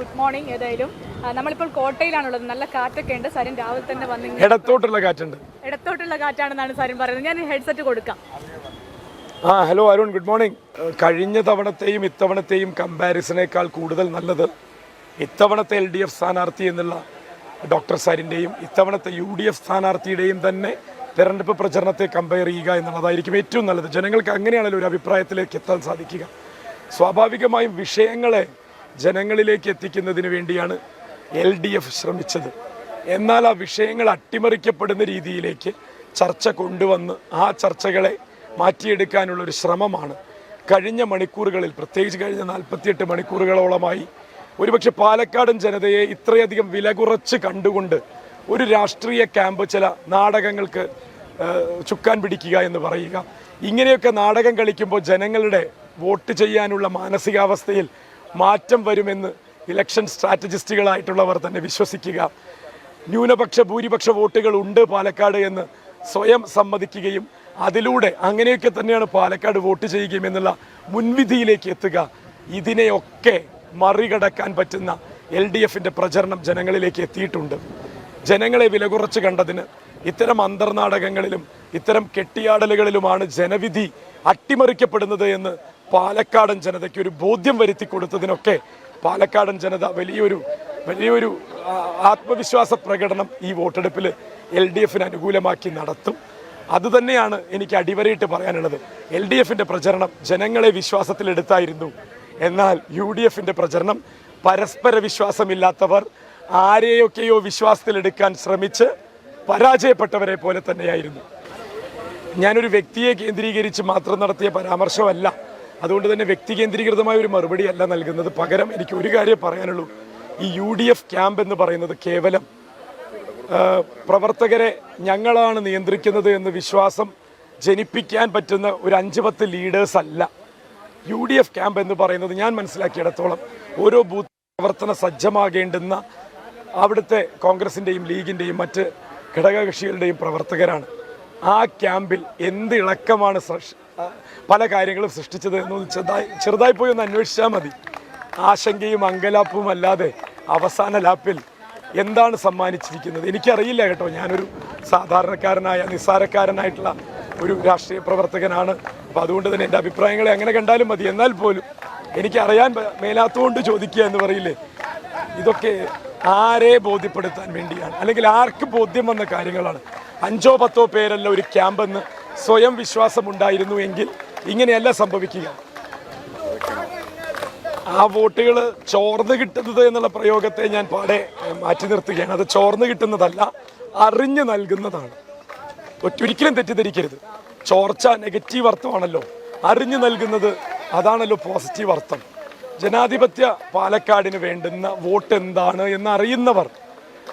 Good morning ഏതായാലും. നമ്മളിപ്പോൾ കോട്ടയിലാണുള്ളത്. നല്ല കാറ്റൊക്കെ ഉണ്ട്. സാരൻ രാവിലെ തന്നെ വന്ന് ഇടത്തോട്ടുള്ള കാറ്റുണ്ട്. ഇടത്തോട്ടുള്ള കാറ്റാണെന്നാണ് സാരൻ പറയുന്നത്. ഞാൻ ഹെഡ്സെറ്റ് കൊടുക്കാം. ആ ഹലോ അരുൺ ഗുഡ് മോർണിംഗ്. കഴിഞ്ഞ തവണത്തെയും ഇത്തവണത്തെയും കമ്പാരിസണേക്കാൾ കൂടുതൽ നല്ലത് ഇത്തവണത്തെ എൽ ഡി എഫ് സ്ഥാനാർത്ഥി എന്നുള്ള ഡോക്ടർ സാരിന്റെയും ഇത്തവണത്തെ യു ഡി എഫ് സ്ഥാനാർത്ഥിയുടെയും തന്നെ തെരഞ്ഞെടുപ്പ് പ്രചരണത്തെ കമ്പയർ ചെയ്യുക എന്നുള്ളതായിരിക്കും ഏറ്റവും നല്ലത്. ജനങ്ങൾക്ക് അങ്ങനെയാണല്ലോ ഒരു അഭിപ്രായത്തിലേക്ക് എത്താൻ സാധിക്കുക. സ്വാഭാവികമായും വിഷയങ്ങളെ ജനങ്ങളിലേക്ക് എത്തിക്കുന്നതിന് വേണ്ടിയാണ് എൽ ഡി എഫ് ശ്രമിച്ചത്. എന്നാൽ ആ വിഷയങ്ങൾ അട്ടിമറിക്കപ്പെടുന്ന രീതിയിലേക്ക് ചർച്ച കൊണ്ടുവന്ന് ആ ചർച്ചകളെ മാറ്റിയെടുക്കാനുള്ള ഒരു ശ്രമമാണ്. കഴിഞ്ഞ മണിക്കൂറുകളിൽ പ്രത്യേകിച്ച് കഴിഞ്ഞ നാൽപ്പത്തിയെട്ട് മണിക്കൂറുകളോളമായി ഒരുപക്ഷെ പാലക്കാടൻ ജനതയെ ഇത്രയധികം വില കുറച്ച് കണ്ടുകൊണ്ട് ഒരു രാഷ്ട്രീയ ക്യാമ്പ് ചില നാടകങ്ങൾക്ക് ചുക്കാൻ പിടിക്കുക എന്ന് പറയുക. ഇങ്ങനെയൊക്കെ നാടകം കളിക്കുമ്പോൾ ജനങ്ങളുടെ വോട്ട് ചെയ്യാനുള്ള മാനസികാവസ്ഥയിൽ മാറ്റം വരുമെന്ന് ഇലക്ഷൻ സ്ട്രാറ്റജിസ്റ്റുകളായിട്ടുള്ളവർ തന്നെ വിശ്വസിക്കുക. ന്യൂനപക്ഷ ഭൂരിപക്ഷ വോട്ടുകൾ ഉണ്ട് പാലക്കാട് എന്ന് സ്വയം സമ്മതിക്കുകയും അതിലൂടെ അങ്ങനെയൊക്കെ തന്നെയാണ് പാലക്കാട് വോട്ട് ചെയ്യുകയും എന്നുള്ള മുൻവിധിയിലേക്ക് എത്തുക. ഇതിനെയൊക്കെ മറികടക്കാൻ പറ്റുന്ന എൽ ഡി എഫിന്റെ പ്രചരണം ജനങ്ങളിലേക്ക് എത്തിയിട്ടുണ്ട്. ജനങ്ങളെ വില കുറച്ച് കണ്ടതിന് ഇത്തരം അന്തർനാടകങ്ങളിലും ഇത്തരം കെട്ടിയാടലുകളിലുമാണ് ജനവിധി അട്ടിമറിക്കപ്പെടുന്നത് എന്ന് പാലക്കാടൻ ജനതയ്ക്ക് ഒരു ബോധ്യം വരുത്തി കൊടുത്തതിനൊക്കെ പാലക്കാടൻ ജനത വലിയൊരു വലിയൊരു ആത്മവിശ്വാസ പ്രകടനം ഈ വോട്ടെടുപ്പിൽ എൽ ഡി എഫിന് അനുകൂലമാക്കി നടത്തും. അതുതന്നെയാണ് എനിക്ക് അടിവരയിട്ട് പറയാനുള്ളത്. എൽ ഡി എഫിന്റെ പ്രചരണം ജനങ്ങളെ വിശ്വാസത്തിലെടുത്തായിരുന്നു എന്നാൽ യു ഡി എഫിന്റെ പ്രചരണം പരസ്പര വിശ്വാസമില്ലാത്തവർ ആരെയൊക്കെയോ വിശ്വാസത്തിലെടുക്കാൻ ശ്രമിച്ച് പരാജയപ്പെട്ടവരെ പോലെ തന്നെയായിരുന്നു. ഞാനൊരു വ്യക്തിയെ കേന്ദ്രീകരിച്ച് മാത്രം നടത്തിയ പരാമർശമല്ല. അതുകൊണ്ട് തന്നെ വ്യക്തി കേന്ദ്രീകൃതമായ ഒരു മറുപടി അല്ല നൽകുന്നത്. പകരം എനിക്ക് ഒരു കാര്യം പറയാനുള്ളൂ. ഈ യു ഡി എഫ് ക്യാമ്പ് എന്ന് പറയുന്നത് കേവലം പ്രവർത്തകരെ ഞങ്ങളാണ് നിയന്ത്രിക്കുന്നത് എന്ന് വിശ്വാസം ജനിപ്പിക്കാൻ പറ്റുന്ന ഒരു അഞ്ച് പത്ത് ലീഡേഴ്സ് അല്ല. യു ഡി എഫ് ക്യാമ്പ് എന്ന് പറയുന്നത് ഞാൻ മനസ്സിലാക്കിയിടത്തോളം ഓരോ ബൂത്ത് പ്രവർത്തന സജ്ജമാകേണ്ടുന്ന അവിടുത്തെ കോൺഗ്രസിന്റെയും ലീഗിന്റെയും മറ്റ് ഘടകകക്ഷികളുടെയും പ്രവർത്തകരാണ്. ആ ക്യാമ്പിൽ എന്ത് ഇളക്കമാണ് പല കാര്യങ്ങളും സൃഷ്ടിച്ചത് എന്നൊന്ന് ചെറുതായി ചെറുതായി പോയി ഒന്ന് അന്വേഷിച്ചാൽ മതി. ആശങ്കയും അങ്കലാപ്പും അല്ലാതെ അവസാന ലാപ്പിൽ എന്താണ് സമ്മാനിച്ചിരിക്കുന്നത്? എനിക്കറിയില്ല കേട്ടോ. ഞാനൊരു സാധാരണക്കാരനായ നിസ്സാരക്കാരനായിട്ടുള്ള ഒരു രാഷ്ട്രീയ പ്രവർത്തകനാണ്. അപ്പോൾ അതുകൊണ്ട് തന്നെ എന്റെ അഭിപ്രായങ്ങളെ അങ്ങനെ കണ്ടാലും മതി. എന്നാൽ പോലും എനിക്കറിയാൻ മേലാത്തതുകൊണ്ട് ചോദിക്കുക എന്ന് പറയില്ലേ? ഇതൊക്കെ ആരെ ബോധ്യപ്പെടുത്താൻ വേണ്ടിയാണ്? അല്ലെങ്കിൽ ആർക്ക് ബോധ്യം വന്ന കാര്യങ്ങളാണ്? അഞ്ചോ പത്തോ പേരല്ല ഒരു ക്യാമ്പെന്ന് സ്വയം വിശ്വാസമുണ്ടായിരുന്നു എങ്കിൽ ഇങ്ങനെയല്ല സംഭവിക്കുക. ആ വോട്ടുകൾ ചോർന്ന് കിട്ടുന്നത് എന്നുള്ള പ്രയോഗത്തെ ഞാൻ പാടെ മാറ്റി നിർത്തുകയാണ്. അത് ചോർന്ന് കിട്ടുന്നതല്ല അറിഞ്ഞു നൽകുന്നതാണ്. ഒറ്റൊരിക്കലും തെറ്റിദ്ധരിക്കരുത്. ചോർച്ച നെഗറ്റീവ് അർത്ഥമാണല്ലോ. അറിഞ്ഞു നൽകുന്നത് അതാണല്ലോ പോസിറ്റീവ് അർത്ഥം. ജനാധിപത്യ പാലക്കാടിന് വേണ്ടുന്ന വോട്ട് എന്താണ് എന്ന് അറിയുന്നവർ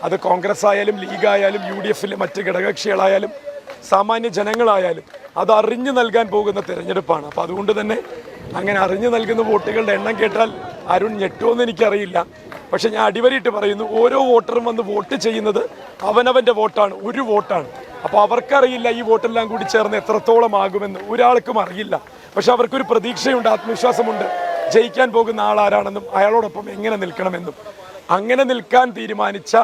അത് കോൺഗ്രസ് ആയാലും ലീഗായാലും യു ഡി എഫിലെ മറ്റ് ഘടകകക്ഷികളായാലും സാമാന്യ ജനങ്ങളായാലും അത് അറിഞ്ഞു നൽകാൻ പോകുന്ന തിരഞ്ഞെടുപ്പാണ്. അപ്പോൾ അതുകൊണ്ട് തന്നെ അങ്ങനെ അറിഞ്ഞു നൽകുന്ന വോട്ടുകളുടെ എണ്ണം കേട്ടാൽ അരുൺ ഞെട്ടുമെന്ന് എനിക്കറിയില്ല. പക്ഷേ ഞാൻ അടിവരിയിട്ട് പറയുന്നു ഓരോ വോട്ടറും വന്ന് വോട്ട് ചെയ്യുന്നത് അവനവന്റെ വോട്ടാണ് ഒരു വോട്ടാണ്. അപ്പോൾ അവർക്കറിയില്ല ഈ വോട്ടെല്ലാം കൂടി ചേർന്ന് എത്രത്തോളം ആകുമെന്ന്. ഒരാൾക്കും അറിയില്ല. പക്ഷെ അവർക്കൊരു പ്രതീക്ഷയുണ്ട് ആത്മവിശ്വാസമുണ്ട്. ജയിക്കാൻ പോകുന്ന ആൾ ആരാണെന്നും അയാളോടൊപ്പം എങ്ങനെ നിൽക്കണമെന്നും. അങ്ങനെ നിൽക്കാൻ തീരുമാനിച്ച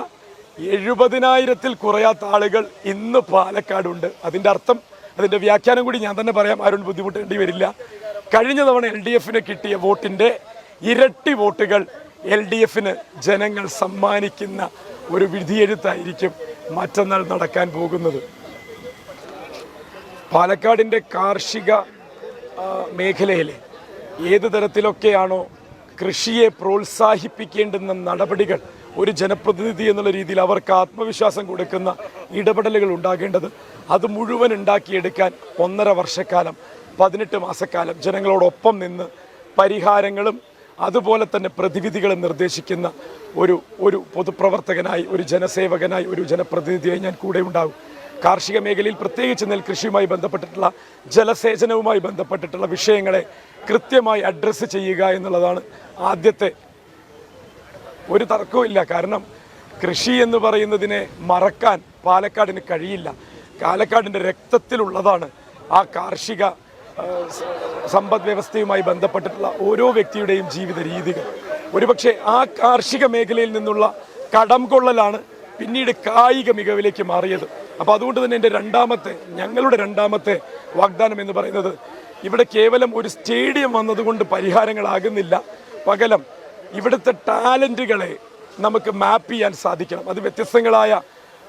എഴുപതിനായിരത്തിൽ കുറയാത്ത ആളുകൾ ഇന്ന് പാലക്കാടുണ്ട്. അതിന്റെ അർത്ഥം അതിന്റെ വ്യാഖ്യാനം കൂടി ഞാൻ തന്നെ പറയാം ആരും ബുദ്ധിമുട്ടേണ്ടി വരില്ല. കഴിഞ്ഞ തവണ എൽ ഡി എഫിന് കിട്ടിയ വോട്ടിന്റെ ഇരട്ടി വോട്ടുകൾ എൽ ഡി എഫിന് ജനങ്ങൾ സമ്മാനിക്കുന്ന ഒരു വിധിയെഴുത്തായിരിക്കും മറ്റന്നാൾ നടക്കാൻ പോകുന്നത്. പാലക്കാടിന്റെ കാർഷിക മേഖലയിൽ ഏത് തരത്തിലൊക്കെയാണോ കൃഷിയെ പ്രോത്സാഹിപ്പിക്കേണ്ടുന്ന നടപടികൾ ഒരു ജനപ്രതിനിധി എന്നുള്ള രീതിയിൽ അവർക്ക് ആത്മവിശ്വാസം കൊടുക്കുന്ന ഇടപെടലുകൾ ഉണ്ടാകേണ്ടത് അത് മുഴുവൻ ഉണ്ടാക്കിയെടുക്കാൻ ഒന്നര വർഷക്കാലം പതിനെട്ട് മാസക്കാലം ജനങ്ങളോടൊപ്പം നിന്ന് പരിഹാരങ്ങളും അതുപോലെ തന്നെ പ്രതിവിധികളും നിർദ്ദേശിക്കുന്ന ഒരു ഒരു പൊതുപ്രവർത്തകനായി ഒരു ജനസേവകനായി ഒരു ജനപ്രതിനിധിയായി ഞാൻ കൂടെ ഉണ്ടാകും. കാർഷിക മേഖലയിൽ പ്രത്യേകിച്ച് നെൽകൃഷിയുമായി ബന്ധപ്പെട്ടിട്ടുള്ള ജലസേചനവുമായി ബന്ധപ്പെട്ടിട്ടുള്ള വിഷയങ്ങളെ കൃത്യമായി അഡ്രസ്സ് ചെയ്യുക എന്നുള്ളതാണ് ആദ്യത്തെ ഒരു തർക്കവുമില്ല കാരണം കൃഷി എന്ന് പറയുന്നതിനെ മറക്കാൻ പാലക്കാടിന് കഴിയില്ല. പാലക്കാടിന്റെ രക്തത്തിലുള്ളതാണ് ആ കാർഷിക സമ്പദ് വ്യവസ്ഥയുമായി ബന്ധപ്പെട്ടിട്ടുള്ള ഓരോ വ്യക്തിയുടെയും ജീവിത രീതികൾ. ഒരുപക്ഷെ ആ കാർഷിക മേഖലയിൽ നിന്നുള്ള കടം കൊള്ളലാണ് പിന്നീട് കായിക മികവിലേക്ക് മാറിയത്. അപ്പോൾ അതുകൊണ്ട് തന്നെ എന്റെ രണ്ടാമത്തെ ഞങ്ങളുടെ രണ്ടാമത്തെ വാഗ്ദാനം എന്ന് പറയുന്നത് ഇവിടെ കേവലം ഒരു സ്റ്റേഡിയം വന്നതുകൊണ്ട് പരിഹാരങ്ങളാകുന്നില്ല. പകരം ഇവിടുത്തെ ടാലന്റുകളെ നമുക്ക് മാപ്പ് ചെയ്യാൻ സാധിക്കണം. അത് വ്യത്യസ്തങ്ങളായ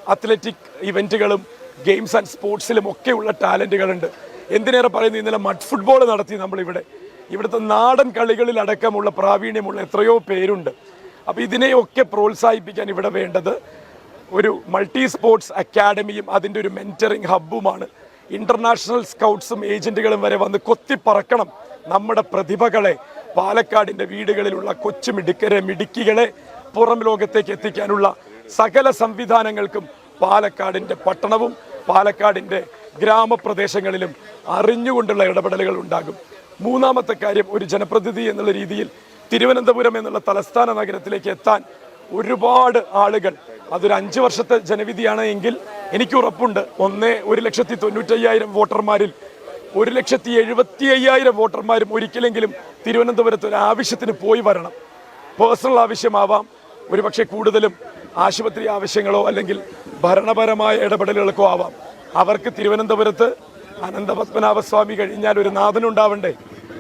അത്ലറ്റിക് ഇവന്റുകളും ഗെയിംസ് ആൻഡ് സ്പോർട്സിലും ഒക്കെയുള്ള ടാലന്റുകളുണ്ട് എന്തിനേറെ പറയുന്നു ഇന്നലെ മഡ് ഫുട്ബോൾ നടത്തി നമ്മളിവിടെ. ഇവിടുത്തെ നാടൻ കളികളിൽ അടക്കമുള്ള പ്രാവീണ്യമുള്ള എത്രയോ പേരുണ്ട്. അപ്പോൾ ഇതിനെയൊക്കെ പ്രോത്സാഹിപ്പിക്കാൻ ഇവിടെ വേണ്ടത് ഒരു മൾട്ടി സ്പോർട്സ് അക്കാഡമിയും അതിന്റെ ഒരു മെന്ററിങ് ഹബ്ബുമാണ്. ഇന്റർനാഷണൽ സ്കൗട്ട്സും ഏജന്റുകളും വരെ വന്ന് കൊത്തിപ്പറക്കണം നമ്മുടെ പ്രതിഭകളെ. പാലക്കാടിന്റെ വീടുകളിലുള്ള കൊച്ചു മിടുക്കരെ മിടുക്കികളെ പുറം ലോകത്തേക്ക് എത്തിക്കാനുള്ള സകല സംവിധാനങ്ങൾക്കും പാലക്കാടിന്റെ പട്ടണവും പാലക്കാടിന്റെ ഗ്രാമപ്രദേശങ്ങളിലും അറിഞ്ഞുകൊണ്ടുള്ള ഇടപെടലുകൾ ഉണ്ടാകും. മൂന്നാമത്തെ കാര്യം ഒരു ജനപ്രതിനിധി എന്നുള്ള രീതിയിൽ തിരുവനന്തപുരം എന്നുള്ള തലസ്ഥാന നഗരത്തിലേക്ക് എത്താൻ ഒരുപാട് ആളുകൾ. അതൊരു അഞ്ച് വർഷത്തെ ജനവിധിയാണ് എങ്കിൽ എനിക്ക് ഉറപ്പുണ്ട്. ഒന്നേ ഒരു ലക്ഷത്തി തൊണ്ണൂറ്റയ്യായിരം വോട്ടർമാരിൽ ഒരു ലക്ഷത്തി എഴുപത്തി അയ്യായിരം വോട്ടർമാരും ഒരിക്കലെങ്കിലും തിരുവനന്തപുരത്ത് ഒരു ആവശ്യത്തിന് പോയി വരണം. പേഴ്സണൽ ആവശ്യമാവാം. ഒരുപക്ഷെ കൂടുതലും ആശുപത്രി ആവശ്യങ്ങളോ അല്ലെങ്കിൽ ഭരണപരമായ ഇടപെടലുകൾക്കോ ആവാം. അവർക്ക് തിരുവനന്തപുരത്ത് അനന്തപത്മനാഭസ്വാമി കഴിഞ്ഞാൽ ഒരു നാഥനുണ്ടാവണ്ടേ?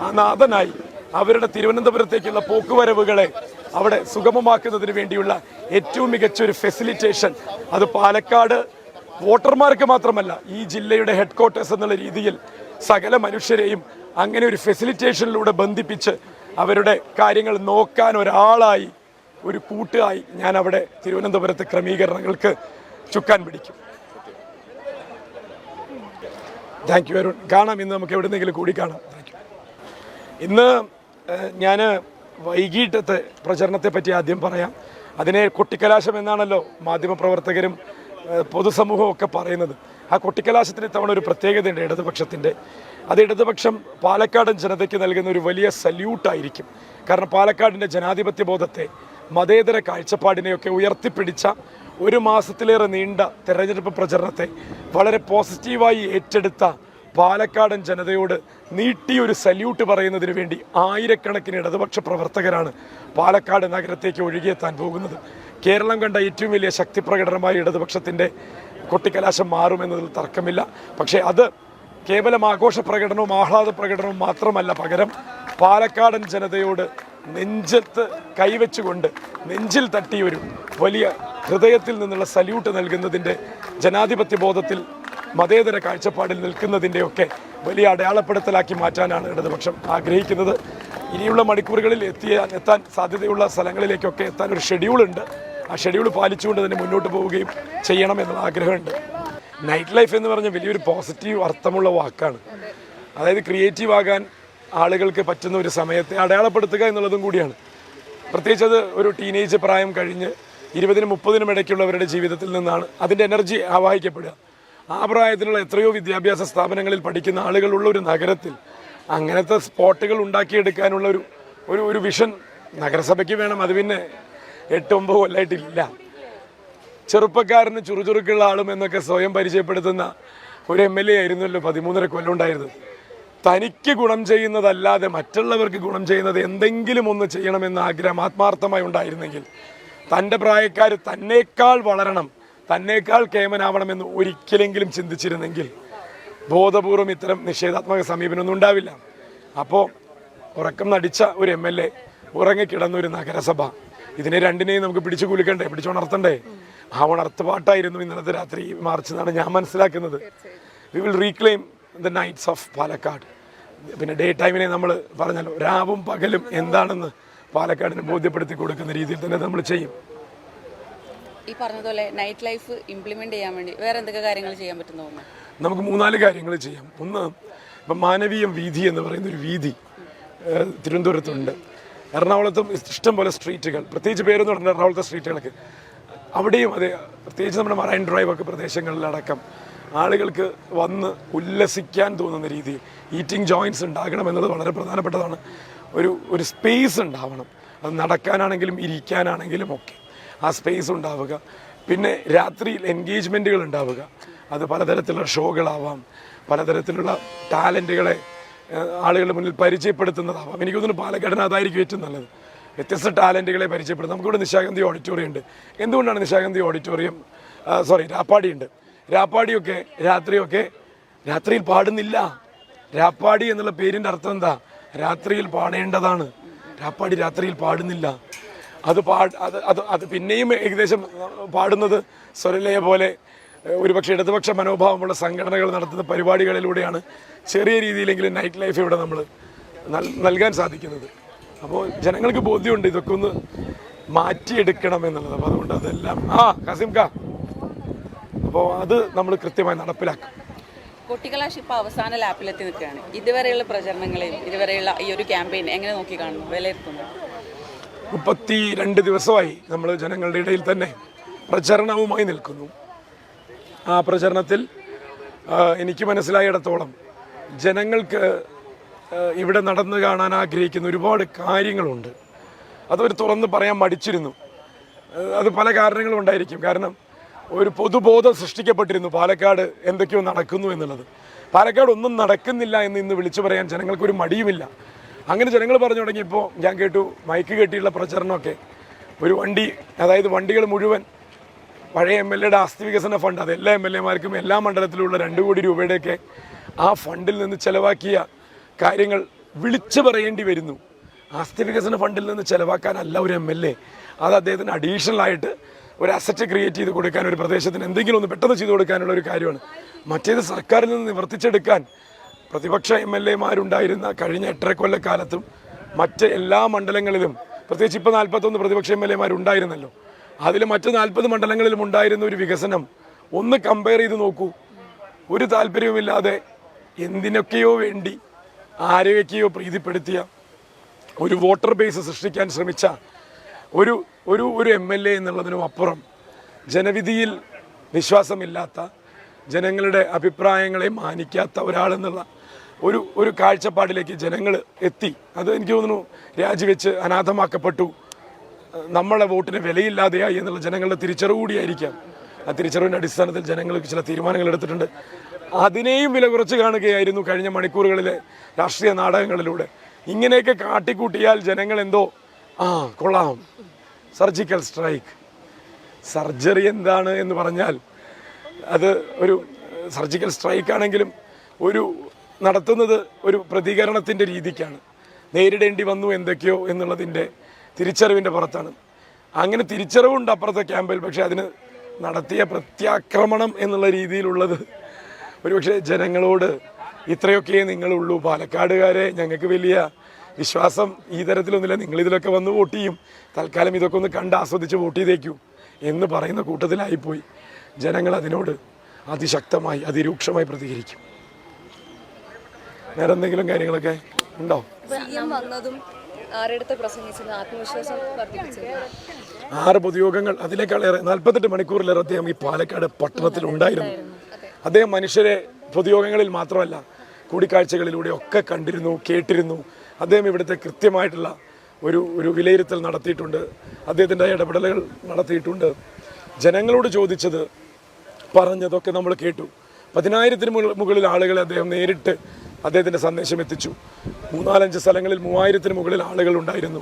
ആ നാഥനായി അവരുടെ തിരുവനന്തപുരത്തേക്കുള്ള പോക്കുവരവുകളെ അവിടെ സുഗമമാക്കുന്നതിന് വേണ്ടിയുള്ള ഏറ്റവും മികച്ച ഒരു ഫെസിലിറ്റേഷൻ അത് പാലക്കാട് വോട്ടർമാർക്ക് മാത്രമല്ല ഈ ജില്ലയുടെ ഹെഡ് ക്വാർട്ടേഴ്സ് എന്നുള്ള രീതിയിൽ സകല മനുഷ്യരെയും അങ്ങനെ ഒരു ഫെസിലിറ്റേഷനിലൂടെ ബന്ധിപ്പിച്ച് അവരുടെ കാര്യങ്ങൾ നോക്കാൻ ഒരാളായി ഒരു കൂട്ടായി ഞാൻ അവിടെ തിരുവനന്തപുരത്ത് ക്രമീകരണങ്ങൾക്ക് ചുക്കാൻ പിടിക്കും. Thank you Arun. കാണാം ഇന്ന് നമുക്ക് എവിടെന്നെങ്കിലും കൂടി കാണാം. താങ്ക് യു ഇന്ന് ഞാൻ വൈകിട്ടത്തെ പ്രചരണത്തെ പറ്റി ആദ്യം പറയാം. അതിനെ കൊട്ടിക്കലാശം എന്നാണല്ലോ മാധ്യമപ്രവർത്തകരും പൊതുസമൂഹമൊക്കെ പറയുന്നത്. ആ കൊട്ടിക്കലാശത്തിന് ഇത്തവണ ഒരു പ്രത്യേകതയുണ്ട് ഇടതുപക്ഷത്തിന്റെ. അത് ഇടതുപക്ഷം പാലക്കാടൻ ജനതയ്ക്ക് നൽകുന്ന ഒരു വലിയ സല്യൂട്ടായിരിക്കും. കാരണം പാലക്കാടിന്റെ ജനാധിപത്യ ബോധത്തെ മതേതര കാഴ്ചപ്പാടിനെയൊക്കെ ഉയർത്തിപ്പിടിച്ച ഒരു മാസത്തിലേറെ നീണ്ട തെരഞ്ഞെടുപ്പ് പ്രചരണത്തെ വളരെ പോസിറ്റീവായി ഏറ്റെടുത്ത പാലക്കാടൻ ജനതയോട് നീട്ടിയൊരു സല്യൂട്ട് പറയുന്നതിന് വേണ്ടി ആയിരക്കണക്കിന് ഇടതുപക്ഷ പ്രവർത്തകരാണ് പാലക്കാട് നഗരത്തേക്ക് ഒഴുകിയെത്താൻ പോകുന്നത്. കേരളം കണ്ട ഏറ്റവും വലിയ ശക്തി പ്രകടനമായ ഇടതുപക്ഷത്തിന്റെ കൊട്ടിക്കലാശം മാറുമെന്നതിൽ തർക്കമില്ല. പക്ഷേ അത് കേവലം ആഘോഷ പ്രകടനവും ആഹ്ലാദ പ്രകടനവും മാത്രമല്ല പകരം പാലക്കാടൻ ജനതയോട് നെഞ്ചത്ത് കൈവച്ചുകൊണ്ട് നെഞ്ചിൽ തട്ടിയൊരു വലിയ ഹൃദയത്തിൽ നിന്നുള്ള സല്യൂട്ട് നൽകുന്നതിന്റെ ജനാധിപത്യ ബോധത്തിൽ മതേതര കാഴ്ചപ്പാടിൽ നിൽക്കുന്നതിന്റെയൊക്കെ വലിയ അടയാളപ്പെടുത്തലാക്കി മാറ്റാനാണ് ഇടതുപക്ഷം ആഗ്രഹിക്കുന്നത്. ഇനിയുള്ള മണിക്കൂറുകളിൽ എത്തിയാൻ എത്താൻ സാധ്യതയുള്ള സ്ഥലങ്ങളിലേക്കൊക്കെ എത്താൻ ഒരു ഷെഡ്യൂളുണ്ട് ആ ഷെഡ്യൂൾ പാലിച്ചുകൊണ്ട് തന്നെ മുന്നോട്ട് പോവുകയും ചെയ്യണം എന്നുള്ള ആഗ്രഹമുണ്ട്. നൈറ്റ് ലൈഫ് എന്ന് പറഞ്ഞാൽ വലിയൊരു പോസിറ്റീവ് അർത്ഥമുള്ള വാക്കാണ്. അതായത് ക്രിയേറ്റീവ് ആകാൻ ആളുകൾക്ക് പറ്റുന്ന ഒരു സമയത്തെ അടയാളപ്പെടുത്തുക എന്നുള്ളതും കൂടിയാണ്. പ്രത്യേകിച്ച് അത് ഒരു ടീനേജ് പ്രായം കഴിഞ്ഞ് ഇരുപതിനും മുപ്പതിനും ഇടയ്ക്കുള്ളവരുടെ ജീവിതത്തിൽ നിന്നാണ് അതിന്റെ എനർജി ആവാഹിക്കപ്പെടുക. ആ പ്രായത്തിലുള്ള എത്രയോ വിദ്യാഭ്യാസ സ്ഥാപനങ്ങളിൽ പഠിക്കുന്ന ആളുകളുള്ള ഒരു നഗരത്തിൽ അങ്ങനത്തെ സ്പോട്ടുകൾ ഉണ്ടാക്കിയെടുക്കാനുള്ള ഒരു ഒരു വിഷൻ നഗരസഭയ്ക്ക് വേണം. അത് പിന്നെ എട്ട് ഒമ്പത് കൊല്ലമായിട്ടില്ല ചെറുപ്പക്കാരന് ചുറുചുറുക്കുള്ള ആളും എന്നൊക്കെ സ്വയം പരിചയപ്പെടുത്തുന്ന ഒരു എം എൽ എ ആയിരുന്നല്ലോ പതിമൂന്നര കൊല്ലം ഉണ്ടായിരുന്നത്. തനിക്ക് ഗുണം ചെയ്യുന്നതല്ലാതെ മറ്റുള്ളവർക്ക് ഗുണം ചെയ്യുന്നത് എന്തെങ്കിലും ഒന്ന് ചെയ്യണമെന്ന ആഗ്രഹം ആത്മാർത്ഥമായി ഉണ്ടായിരുന്നെങ്കിൽ തന്റെ പ്രായക്കാർ തന്നേക്കാൾ വളരണം തന്നേക്കാൾ കേമനാവണമെന്ന് ഒരിക്കലെങ്കിലും ചിന്തിച്ചിരുന്നെങ്കിൽ ബോധപൂർവം ഇത്തരം നിഷേധാത്മക സമീപനമൊന്നും ഉണ്ടാവില്ല. അപ്പോൾ ഉറക്കം നടിച്ച ഒരു എം എൽ എ ഉറങ്ങിക്കിടന്നൊരു നഗരസഭ ഇതിനെ രണ്ടിനെയും നമുക്ക് പിടിച്ചു കുലുക്കണ്ടേ പിടിച്ചുണർത്തണ്ടേ ആ ഉണർത്തുപാട്ടായിരുന്നു ഇന്നലത്തെ രാത്രി മാർച്ച് എന്നാണ് ഞാൻ മനസ്സിലാക്കുന്നത്. We will reclaim the nights of Palakkad. പിന്നെ ഡേ ടൈമിനെ നമ്മൾ പറഞ്ഞല്ലോ രാവും പകലും എന്താണെന്ന് പാലക്കാടിന് ബോധ്യപ്പെടുത്തി കൊടുക്കുന്ന രീതിയിൽ തന്നെ നമ്മൾ ചെയ്യും. ഈ പറഞ്ഞതുപോലെ നൈറ്റ് ലൈഫ് ഇംപ്ലിമെന്റ് ചെയ്യാൻ വേണ്ടി വേറെ എന്തൊക്കെ കാര്യങ്ങൾ ചെയ്യാൻ പറ്റുന്ന നമുക്ക് മൂന്നാൽ കാര്യങ്ങൾ ചെയ്യാം. ഒന്ന് ഇപ്പം മാനവീയം വീതി എന്ന് പറയുന്ന ഒരു വീതി തിരുവനന്തപുരത്തുണ്ട്. എറണാകുളത്തും ഇഷ്ടം പോലെ സ്ട്രീറ്റുകൾ പ്രത്യേകിച്ച് പേരെന്ന് പറഞ്ഞാൽ എറണാകുളത്തെ സ്ട്രീറ്റുകൾക്ക് അവിടെയും അതെ പ്രത്യേകിച്ച് നമ്മുടെ മറൈൻ ഡ്രൈവ് ഒക്കെ പ്രദേശങ്ങളിലടക്കം ആളുകൾക്ക് വന്ന് ഉല്ലസിക്കാൻ തോന്നുന്ന രീതിയിൽ ഈറ്റിംഗ് ജോയിന്റ്സ് ഉണ്ടാകണം എന്നത് വളരെ പ്രധാനപ്പെട്ടതാണ്. ഒരു ഒരു സ്പേസ് ഉണ്ടാവണം. അത് നടക്കാനാണെങ്കിലും ഇരിക്കാനാണെങ്കിലും ഒക്കെ. ആ സ്പേസ് ഉണ്ടാവുക. പിന്നെ രാത്രിയിൽ എൻഗേജ്മെന്റുകൾ ഉണ്ടാവുക. അത് പലതരത്തിലുള്ള ഷോകളാവാം പലതരത്തിലുള്ള ടാലന്റുകളെ ആളുകളുടെ മുന്നിൽ പരിചയപ്പെടുത്തുന്നതാവാം. എനിക്ക് തോന്നുന്നു പാലക്കാടിന് അതായിരിക്കും ഏറ്റവും നല്ലത്. വ്യത്യസ്ത ടാലന്റുകളെ പരിചയപ്പെടുത്തുന്നത് നമുക്കിവിടെ നിശാഗന്ധി ഓഡിറ്റോറിയം ഉണ്ട്. എന്തുകൊണ്ടാണ് നിശാഗന്ധി ഓഡിറ്റോറിയം സോറി രാപ്പാടി ഉണ്ട്. രാപ്പാടിയൊക്കെ രാത്രിയൊക്കെ രാത്രിയിൽ പാടുന്നില്ല. രാപ്പാടി എന്നുള്ള പേരിന്റെ അർത്ഥം എന്താ? രാത്രിയിൽ പാടേണ്ടതാണ്. രാപ്പാടി രാത്രിയിൽ പാടുന്നില്ല. അത് പാ അത് അത് പിന്നെയും ഏകദേശം പാടുന്നത് സ്വരലയ പോലെ ഒരുപക്ഷെ ഇടതുപക്ഷ മനോഭാവമുള്ള സംഘടനകൾ നടത്തുന്ന പരിപാടികളിലൂടെയാണ് ചെറിയ രീതിയിലെങ്കിലും നൈറ്റ് ലൈഫ് ഇവിടെ നമ്മൾ നൽകാൻ സാധിക്കുന്നത്. അപ്പോൾ ജനങ്ങൾക്ക് ബോധ്യമുണ്ട് ഇതൊക്കെ ഒന്ന് മാറ്റിയെടുക്കണം എന്നുള്ളത്. അപ്പോൾ അതുകൊണ്ട് അതെല്ലാം ആ കസിം കാ അപ്പോൾ അത് നമ്മൾ കൃത്യമായി നടപ്പിലാക്കും. കൊട്ടിക്കലാശ് ഇപ്പോൾ അവസാന ലാപ്പിലെത്തി നിൽക്കുകയാണ്. ഇതുവരെയുള്ള പ്രചരണങ്ങളെയും ഇതുവരെയുള്ള ഈ ഒരു ക്യാമ്പയിൻ എങ്ങനെ നോക്കി കാണുന്നു? വിലയിരുത്തുന്നു. മുപ്പത്തി രണ്ട് ദിവസമായി നമ്മൾ ജനങ്ങളുടെ ഇടയിൽ തന്നെ പ്രചരണവുമായി നിൽക്കുന്നു. ആ പ്രചരണത്തിൽ എനിക്ക് മനസ്സിലായിടത്തോളം ജനങ്ങൾക്ക് ഇവിടെ നടന്നു കാണാൻ ആഗ്രഹിക്കുന്ന ഒരുപാട് കാര്യങ്ങളുണ്ട്. അതവർ തുറന്ന് പറയാൻ മടിച്ചിരുന്നു. അത് പല കാരണങ്ങളും ഉണ്ടായിരിക്കും. കാരണം ഒരു പൊതുബോധം സൃഷ്ടിക്കപ്പെട്ടിരുന്നു പാലക്കാട് എന്തൊക്കെയോ നടക്കുന്നു എന്നുള്ളത്. പാലക്കാട് ഒന്നും നടക്കുന്നില്ല എന്ന് ഇന്ന് വിളിച്ചു പറയാൻ ജനങ്ങൾക്കൊരു മടിയുമില്ല. അങ്ങനെ ജനങ്ങൾ പറഞ്ഞു തുടങ്ങിയപ്പോൾ ഞാൻ കേട്ടു മൈക്ക് കെട്ടിയുള്ള പ്രചരണമൊക്കെ. ഒരു വണ്ടി അതായത് വണ്ടികൾ മുഴുവൻ പഴയ എം എൽ എയുടെ ആസ്തി വികസന ഫണ്ട് അത് എല്ലാ എം എൽ എമാർക്കും എല്ലാ മണ്ഡലത്തിലുള്ള രണ്ട് കോടി രൂപയുടെയൊക്കെ ആ ഫണ്ടിൽ നിന്ന് ചിലവാക്കിയ കാര്യങ്ങൾ വിളിച്ചു പറയേണ്ടി വരുന്നു. ആസ്തി വികസന ഫണ്ടിൽ നിന്ന് ചിലവാക്കാനല്ല ഒരു എം എൽ എ. അത് അദ്ദേഹത്തിന് അഡീഷണൽ ആയിട്ട് ഒരു അസറ്റ് ക്രിയേറ്റ് ചെയ്ത് കൊടുക്കാൻ ഒരു പ്രദേശത്തിന് എന്തെങ്കിലും ഒന്ന് പെട്ടെന്ന് ചെയ്തു കൊടുക്കാനുള്ള ഒരു കാര്യമാണ്. മറ്റേത് സർക്കാരിൽ നിന്ന് നിവർത്തിച്ചെടുക്കാൻ പ്രതിപക്ഷ എം എൽ എമാരുണ്ടായിരുന്ന കഴിഞ്ഞ എട്ടര കൊല്ലക്കാലത്തും മറ്റ് എല്ലാ മണ്ഡലങ്ങളിലും പ്രത്യേകിച്ച് ഇപ്പോൾ നാൽപ്പത്തൊന്ന് പ്രതിപക്ഷ എം എൽ എമാരുണ്ടായിരുന്നല്ലോ അതിൽ മറ്റ് നാൽപ്പത് മണ്ഡലങ്ങളിലും ഉണ്ടായിരുന്ന ഒരു വികസനം ഒന്ന് കമ്പയർ ചെയ്ത് നോക്കൂ. ഒരു താല്പര്യവുമില്ലാതെ എന്തിനൊക്കെയോ വേണ്ടി ആരെയൊക്കെയോ പ്രീതിപ്പെടുത്തിയ ഒരു വോട്ടർ ബേസ് സൃഷ്ടിക്കാൻ ശ്രമിച്ച ഒരു ഒരു ഒരു എം എൽ എ എന്നുള്ളതിനും അപ്പുറം ജനവിധിയിൽ വിശ്വാസമില്ലാത്ത ജനങ്ങളുടെ അഭിപ്രായങ്ങളെ മാനിക്കാത്ത ഒരാളെന്നുള്ള ഒരു ഒരു കാഴ്ചപ്പാടിലേക്ക് ജനങ്ങൾ എത്തി. അത് എനിക്ക് തോന്നുന്നു രാജിവെച്ച് അനാഥമാക്കപ്പെട്ടു. നമ്മളെ വോട്ടിന് വിലയില്ലാതെയായി എന്നുള്ള ജനങ്ങളുടെ തിരിച്ചറിവ് കൂടിയായിരിക്കാം. ആ തിരിച്ചറിവിന്റെ അടിസ്ഥാനത്തിൽ ജനങ്ങൾ ചില തീരുമാനങ്ങൾ എടുത്തിട്ടുണ്ട്. അതിനെയും വില കുറച്ച് കാണുകയായിരുന്നു കഴിഞ്ഞ മണിക്കൂറുകളിലെ രാഷ്ട്രീയ നാടകങ്ങളിലൂടെ. ഇങ്ങനെയൊക്കെ കാട്ടിക്കൂട്ടിയാൽ ജനങ്ങൾ എന്തോ ആ കൊള്ളാം. Surgical strike. സർജറി എന്താണ് എന്ന് പറഞ്ഞാൽ അത് ഒരു സർജിക്കൽ സ്ട്രൈക്ക് ആണെങ്കിലും ഒരു നടത്തുന്നത് ഒരു പ്രതികരണത്തിന്റെ രീതിക്കാണ്. നേരിടേണ്ടി വന്നു എന്തൊക്കെയോ എന്നുള്ളതിന്റെ തിരിച്ചറിവിന്റെ പുറത്താണ്. അങ്ങനെ തിരിച്ചറിവുണ്ട് അപ്പുറത്തെ ക്യാമ്പിൽ പക്ഷേ അതിന് നടത്തിയ പ്രത്യാക്രമണം എന്നുള്ള രീതിയിലുള്ളത് ഒരുപക്ഷെ ജനങ്ങളോട് ഇത്രയൊക്കെ നിങ്ങളുള്ളൂ. പാലക്കാടുകാരെ ഞങ്ങൾക്ക് വലിയ വിശ്വാസം ഈ തരത്തിലൊന്നുമില്ല. നിങ്ങളിതിലൊക്കെ വന്ന് വോട്ട് ചെയ്യും. തൽക്കാലം ഇതൊക്കെ ഒന്ന് കണ്ട് ആസ്വദിച്ച് വോട്ട് ചെയ്തേക്കൂ എന്ന് പറയുന്ന കൂട്ടത്തിലായിപ്പോയി. ജനങ്ങൾ അതിനോട് അതിശക്തമായി അതിരൂക്ഷമായി പ്രതികരിക്കും. വേറെ എന്തെങ്കിലും കാര്യങ്ങളൊക്കെ ഉണ്ടോ? വന്നതും പ്രസംഗിച്ചത് ആത്മവിശ്വാസം വർദ്ധിപ്പിച്ചത്? ആറ് പൊതുയോഗങ്ങൾ അതിനേക്കാളേറെ നാൽപ്പത്തെട്ട് മണിക്കൂറിലേറെ അദ്ദേഹം ഈ പാലക്കാട് പട്ടണത്തിൽ ഉണ്ടായിരുന്നു. അദ്ദേഹം മനുഷ്യരെ പൊതുയോഗങ്ങളിൽ മാത്രമല്ല കൂടിക്കാഴ്ചകളിലൂടെ ഒക്കെ കണ്ടിരുന്നു കേട്ടിരുന്നു. അദ്ദേഹം ഇവിടുത്തെ കൃത്യമായിട്ടുള്ള ഒരു ഒരു വിലയിരുത്തൽ നടത്തിയിട്ടുണ്ട്. അദ്ദേഹത്തിന്റെ ഇടപെടലുകൾ നടത്തിയിട്ടുണ്ട്. ജനങ്ങളോട് ചോദിച്ചത് പറഞ്ഞതൊക്കെ നമ്മൾ കേട്ടു. പതിനായിരത്തിന് മുകളിൽ ആളുകളെ അദ്ദേഹം നേരിട്ട് അദ്ദേഹത്തിന്റെ സന്ദേശം എത്തിച്ചു. മൂന്നാലഞ്ച് സ്ഥലങ്ങളിൽ മൂവായിരത്തിന് മുകളിൽ ആളുകൾ ഉണ്ടായിരുന്നു.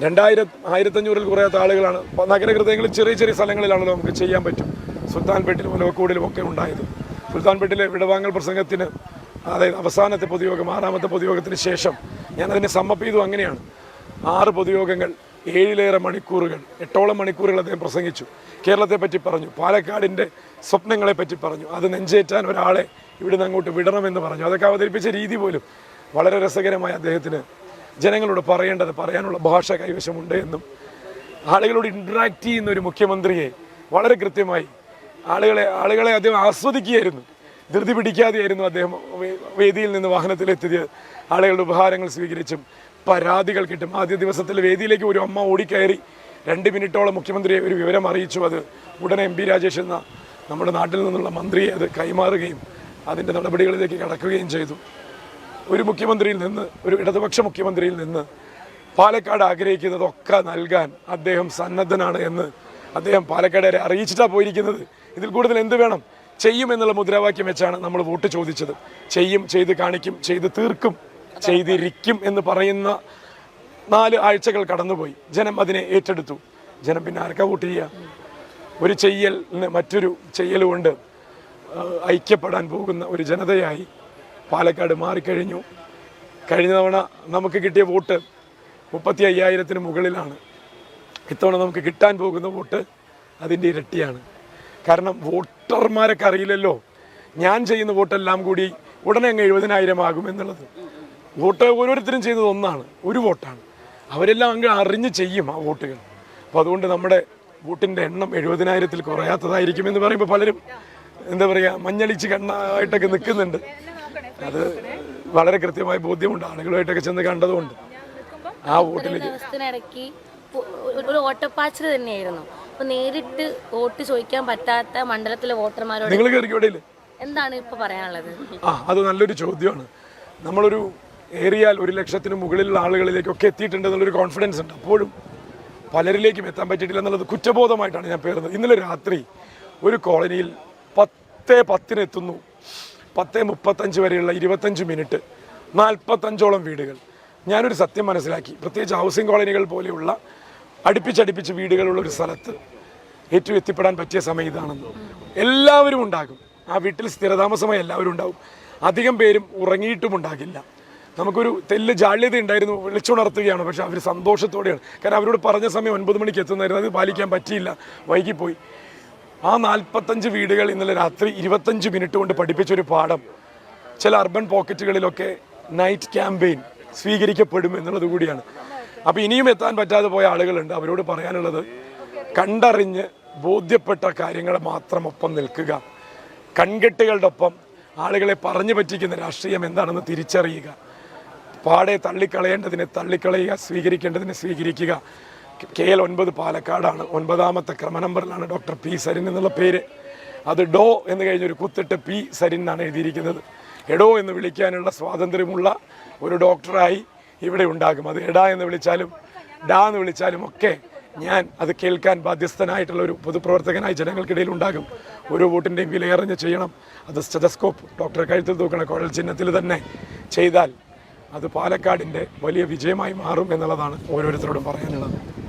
രണ്ടായിരം ആയിരത്തഞ്ഞൂറിൽ കുറയാത്ത ആളുകളാണ്. നഗരഹൃദയങ്ങളിൽ ചെറിയ ചെറിയ സ്ഥലങ്ങളിലാണല്ലോ നമുക്ക് ചെയ്യാൻ പറ്റും. സുൽത്താൻപേട്ടിലും ഒലവക്കോടിലും ഒക്കെ ഉണ്ടായത്. സുൽത്താൻപേട്ടിലെ വിടവാങ്ങൽ പ്രസംഗത്തിന് അതായത് അവസാനത്തെ പൊതുയോഗം ആറാമത്തെ പൊതുയോഗത്തിന് ശേഷം ഞാൻ അതിനെ സമ്മപ്പ് ചെയ്തു അങ്ങനെയാണ്. ആറ് പൊതുയോഗങ്ങൾ ഏഴിലേറെ മണിക്കൂറുകൾ എട്ടോളം മണിക്കൂറുകൾ അദ്ദേഹം പ്രസംഗിച്ചു. കേരളത്തെ പറ്റി പറഞ്ഞു പാലക്കാടിന്റെ സ്വപ്നങ്ങളെ പറ്റി പറഞ്ഞു അത് നെഞ്ചേറ്റാൻ ഒരാളെ ഇവിടുന്ന് അങ്ങോട്ട് വിടണമെന്ന് പറഞ്ഞു. അതൊക്കെ അവതരിപ്പിച്ച രീതി പോലും വളരെ രസകരമായ അദ്ദേഹത്തിന് ജനങ്ങളോട് പറയേണ്ടത് പറയാനുള്ള ഭാഷ കൈവശമുണ്ട് എന്നും ആളുകളോട് ഇൻട്രാക്ട് ചെയ്യുന്ന ഒരു മുഖ്യമന്ത്രിയെ വളരെ കൃത്യമായി ആളുകളെ ആളുകളെ അദ്ദേഹം ആസ്വദിക്കുകയായിരുന്നു. ധൃതി പിടിക്കാതെയായിരുന്നു അദ്ദേഹം വേദിയിൽ നിന്ന് വാഹനത്തിലെത്തിയത്. ആളുകളുടെ ഉപഹാരങ്ങൾ സ്വീകരിച്ചും പരാതികൾ കിട്ടും. ആദ്യ ദിവസത്തിൽ വേദിയിലേക്ക് ഒരു അമ്മ ഓടിക്കയറി രണ്ട് മിനിറ്റോളം മുഖ്യമന്ത്രിയെ ഒരു വിവരം അറിയിച്ചു. അത് ഉടനെ എം പി രാജേഷ് എന്ന നമ്മുടെ നാട്ടിൽ നിന്നുള്ള മന്ത്രിയെ അത് കൈമാറുകയും അതിന്റെ നടപടികളിലേക്ക് കടക്കുകയും ചെയ്തു. ഒരു മുഖ്യമന്ത്രിയിൽ നിന്ന് ഒരു ഇടതുപക്ഷ മുഖ്യമന്ത്രിയിൽ നിന്ന് പാലക്കാട് ആഗ്രഹിക്കുന്നതൊക്കെ നൽകാൻ അദ്ദേഹം സന്നദ്ധനാണ് എന്ന് അദ്ദേഹം പാലക്കാടുകാരെ അറിയിച്ചിട്ടാണ് പോയിരിക്കുന്നത്. ഇതിൽ കൂടുതൽ എന്ത് വേണം? ചെയ്യും എന്നുള്ള മുദ്രാവാക്യം വെച്ചാണ് നമ്മൾ വോട്ട് ചോദിച്ചത്. ചെയ്യും ചെയ്ത് കാണിക്കും ചെയ്ത് തീർക്കും. ചെയ്തിരിക്കും എന്ന് പറയുന്ന നാല് ആഴ്ചകൾ കടന്നുപോയി. ജനം അതിനെ ഏറ്റെടുത്തു. ജനം പിന്നെ ആർക്കാ വോട്ട് ചെയ്യുക ഒരു ചെയ്യലിന് മറ്റൊരു ചെയ്യൽ കൊണ്ട് ഐക്യപ്പെടാൻ പോകുന്ന ഒരു ജനതയായി പാലക്കാട് മാറിക്കഴിഞ്ഞു. കഴിഞ്ഞ തവണ നമുക്ക് കിട്ടിയ വോട്ട് മുപ്പത്തി അയ്യായിരത്തിന് മുകളിലാണ്. ഇത്തവണ നമുക്ക് കിട്ടാൻ പോകുന്ന വോട്ട് അതിന്റെ ഇരട്ടിയാണ്. കാരണം വോട്ടർമാരൊക്കെ അറിയില്ലല്ലോ ഞാൻ ചെയ്യുന്ന വോട്ടെല്ലാം കൂടി ഉടനെ അങ്ങ് എഴുപതിനായിരം ആകും എന്നുള്ളത്. വോട്ട് ഓരോരുത്തരും ചെയ്യുന്നത് ഒന്നാണ് ഒരു വോട്ടാണ്. അവരെല്ലാം അങ്ങ് അറിഞ്ഞ് ചെയ്യും ആ വോട്ടുകൾ. അപ്പോൾ അതുകൊണ്ട് നമ്മുടെ വോട്ടിന്റെ എണ്ണം എഴുപതിനായിരത്തിൽ കുറയാത്തതായിരിക്കും എന്ന് പറയുമ്പോൾ പലരും എന്താ പറയുക മഞ്ഞളിച്ച് കണ്ണായിട്ടൊക്കെ നിൽക്കുന്നുണ്ട്. അത് വളരെ കൃത്യമായ ബോധ്യമുണ്ട് ആളുകളുമായിട്ടൊക്കെ ചെന്ന് കണ്ടതുകൊണ്ട്. ആ വോട്ടിലേക്ക് ദിവസത്തിനിടയ്ക്ക് ഒരു- ഓട്ടപ്പാച്ചിൽ തന്നെയായിരുന്നു. അപ്പൊ നേരിട്ട് വോട്ട് ചോദിക്കാൻ പറ്റാത്ത മണ്ഡലത്തിലെ വോട്ടർമാരോട് നിങ്ങൾ എന്താണ് ഇപ്പൊ പറയാനുള്ളത്? ആ അത് നല്ലൊരു ചോദ്യമാണ്. നമ്മളൊരു ഏറിയാൽ ഒരു ലക്ഷത്തിന് മുകളിലുള്ള ആളുകളിലേക്കൊക്കെ എത്തിയിട്ടുണ്ട് എന്നുള്ളൊരു കോൺഫിഡൻസ് ഉണ്ട്. അപ്പോഴും പലരിലേക്കും എത്താൻ പറ്റിയിട്ടില്ല എന്നുള്ളത് കുറ്റബോധമായിട്ടാണ് ഞാൻ പേരുന്നത് ഇന്നലെ രാത്രി ഒരു കോളനിയിൽ പത്തേ പത്തിന് എത്തുന്നു. പത്തേ മുപ്പത്തഞ്ച് വരെയുള്ള ഇരുപത്തഞ്ച് മിനിറ്റ് നാൽപ്പത്തഞ്ചോളം വീടുകൾ. ഞാനൊരു സത്യം മനസ്സിലാക്കി. പ്രത്യേകിച്ച് ഹൗസിംഗ് കോളനികൾ പോലെയുള്ള അടുപ്പിച്ചടുപ്പിച്ച് വീടുകളുള്ള ഒരു സ്ഥലത്ത് ഏറ്റവും എത്തിപ്പെടാൻ പറ്റിയ സമയം ഇതാണെന്ന്. എല്ലാവരും ഉണ്ടാകും. ആ വീട്ടിൽ സ്ഥിരതാമസമായി എല്ലാവരും ഉണ്ടാകും. അധികം പേരും ഉറങ്ങിയിട്ടും ഉണ്ടാകില്ല. നമുക്കൊരു തെല്ല് ജാള്യത ഉണ്ടായിരുന്നു വിളിച്ചുണർത്തുകയാണ്. പക്ഷെ അവർ സന്തോഷത്തോടെയാണ്. കാരണം അവരോട് പറഞ്ഞ സമയം ഒൻപത് മണിക്ക് എത്തുന്നതായിരുന്നു. അത് പാലിക്കാൻ പറ്റിയില്ല. വൈകിപ്പോയി. ആ നാൽപ്പത്തഞ്ച് വീടുകൾ ഇന്നലെ രാത്രി ഇരുപത്തഞ്ച് മിനിറ്റ് കൊണ്ട് പഠിപ്പിച്ചൊരു പാഠം. ചില അർബൻ പോക്കറ്റുകളിലൊക്കെ നൈറ്റ് ക്യാമ്പയിൻ സ്വീകരിക്കപ്പെടും എന്നുള്ളത് കൂടിയാണ്. അപ്പോൾ ഇനിയും എത്താൻ പറ്റാതെ പോയ ആളുകളുണ്ട്. അവരോട് പറയാനുള്ളത് കണ്ടറിഞ്ഞ് ബോധ്യപ്പെട്ട കാര്യങ്ങൾ മാത്രം ഒപ്പം നിൽക്കുക. കൺകെട്ടുകളുടെ ഒപ്പം ആളുകളെ പറഞ്ഞു പറ്റിക്കുന്ന രാഷ്ട്രീയം എന്താണെന്ന് തിരിച്ചറിയുക. പാടെ തള്ളിക്കളയേണ്ടതിനെ തള്ളിക്കളയുക സ്വീകരിക്കേണ്ടതിനെ സ്വീകരിക്കുക. കെ എൽ ഒൻപത് പാലക്കാടാണ്. ഒൻപതാമത്തെ ക്രമ നമ്പറിലാണ് ഡോക്ടർ പി സരിൻ എന്നുള്ള പേര്. അത് ഡോ എന്ന് കഴിഞ്ഞൊരു കുത്തിട്ട് പി സരിൻ എന്നാണ് എഴുതിയിരിക്കുന്നത്. എഡോ എന്ന് വിളിക്കാനുള്ള സ്വാതന്ത്ര്യമുള്ള ഒരു ഡോക്ടറായി ഇവിടെ ഉണ്ടാകും. അത് എടാ എന്ന് വിളിച്ചാലും ഡാ എന്ന് വിളിച്ചാലും ഒക്കെ ഞാൻ അത് കേൾക്കാൻ ബാധ്യസ്ഥനായിട്ടുള്ള ഒരു പൊതുപ്രവർത്തകനായി ജനങ്ങൾക്കിടയിൽ ഉണ്ടാകും. ഓരോ വോട്ടിന്റെയും വിലയറിഞ്ഞ് ചെയ്യണം. അത് സ്റ്റെതസ്കോപ്പ് ഡോക്ടറെ കഴുത്തിൽ തൂക്കണ കുഴൽ ചിഹ്നത്തിൽ തന്നെ ചെയ്താൽ അത് പാലക്കാടിന്റെ വലിയ വിജയമായി മാറും എന്നുള്ളതാണ് ഓരോരുത്തരോടും പറയാനുള്ളത്.